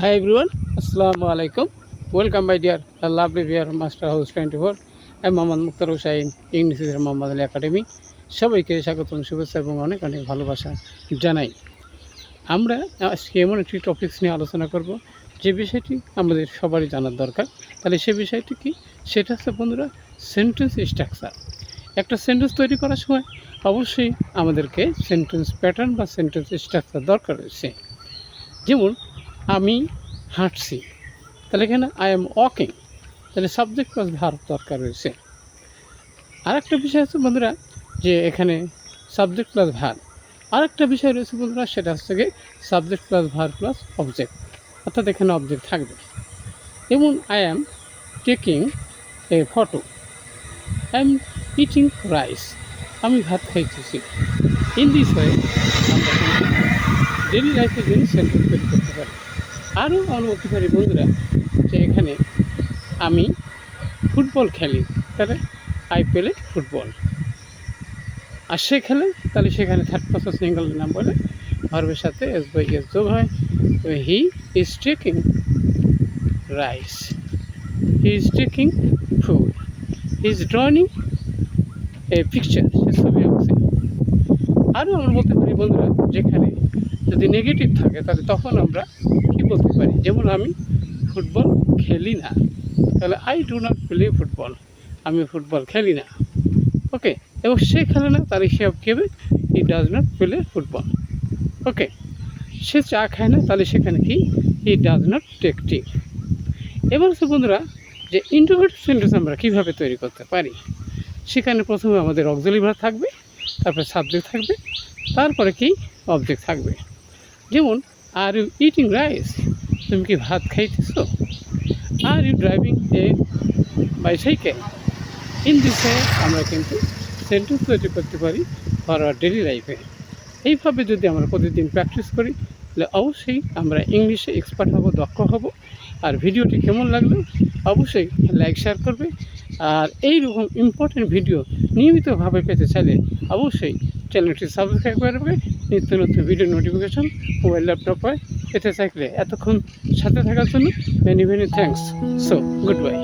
Hi everyone, Assalamu alaikum. Welcome my dear uh, lovely dear Master House 24. আমি মোহাম্মদ মুক্তার Hussain English Mohammad Ali academy সবাইকে স্বাগতম শুভেচ্ছা এবং অনেক অনেক ভালোবাসা জানাই। আমরা আজকে এমন একটি টপিকস নিয়ে আলোচনা করব যে বিষয়টি আমাদের সবারই জানার দরকার। তাহলে সে বিষয়টি কি? সেটা হচ্ছে বন্ধুরা সেন্টেন্স স্ট্রাকচার একটা সেন্টেন্স তৈরি করার সময় অবশ্যই আমাদেরকে সেন্টেন্স প্যাটার্ন বা সেন্টেন্স স্ট্রাকচার দরকার রয়েছে। যেমন আমি হাঁটছি। তাহলে এখানে আই এম ওয়াকিং তাহলে সাবজেক্ট প্লাস ভার্ব দরকার রয়েছে। আর একটা বিষয় আছে বন্ধুরা, যে এখানে সাবজেক্ট প্লাস ভার্ব আর একটা বিষয় রয়েছে বন্ধুরা, সেটা হচ্ছে গিয়ে subject plus verb plus object অর্থাৎ এখানে অবজেক্ট থাকবে। যেমন I am taking a photo I am eating rice আমি ভাত খাইতেছি। ইন দিস ওয়ে আমরা ডেলি লাইফে জন্য সেন্টেন্স তৈরি করতে পারি। আরও পারি বন্ধুরা যে এখানে আমি ফুটবল খেলি, তাহলে আই প্লে ফুটবল। আর সে খেলে, তাহলে সেখানে থার্ড পার্সন সিঙ্গল নাম বলে ভার্বের সাথে এস বাই এস যোগ হয়। He is taking rice he is taking food he is drawing a picture সে ছবি আঁকছে। আরও আমরা বলতে পারি বন্ধুরা, যেখানে যদি নেগেটিভ থাকে, তাহলে তখন আমরা বলতে পারি, যেমন আমি ফুটবল খেলি না। তাহলে I do not play football আমি ফুটবল খেলি না। ওকে এবং সে খেলে না তাহলে সে কেবে he does not play football okay সে চা খায় না, তাহলে সেখানে কি? He does not take tea এবার হচ্ছে বন্ধুরা, যে ইন্ট্রোভেটিভ সেন্টেন্স আমরা কীভাবে তৈরি করতে পারি? সেখানে প্রথমে আমাদের অক্সিলারি ভার্ব থাকবে, তারপরে সাবজেক্ট থাকবে, তারপরে কি? অবজেক্ট থাকবে। যেমন আর ইউ ইটিং রাইস তুমি কি ভাত খাইতেছো? Are you driving a bicycle in দিসে আমরা কিন্তু সেন্টেন্স তৈরি করতে পারি ফর আওয়ার ডেলি লাইফে এইভাবে যদি আমরা প্রতিদিন প্র্যাকটিস করি, তাহলে অবশ্যই আমরা ইংলিশে এক্সপার্ট হব, দক্ষ হব। আর ভিডিওটি কেমন লাগল? অবশ্যই লাইক শেয়ার করবে। আর এইরকম ইম্পর্টেন্ট ভিডিও নিয়মিতভাবে পেতে চাইলে অবশ্যই চ্যানেলটি সাবস্ক্রাইব করবে নিত্য নতুন ভিডিও নোটিফিকেশন মোবাইল ল্যাপটপ হয়, এতে থাকলে এতক্ষণ সাথে থাকার জন্য many many thanks so goodbye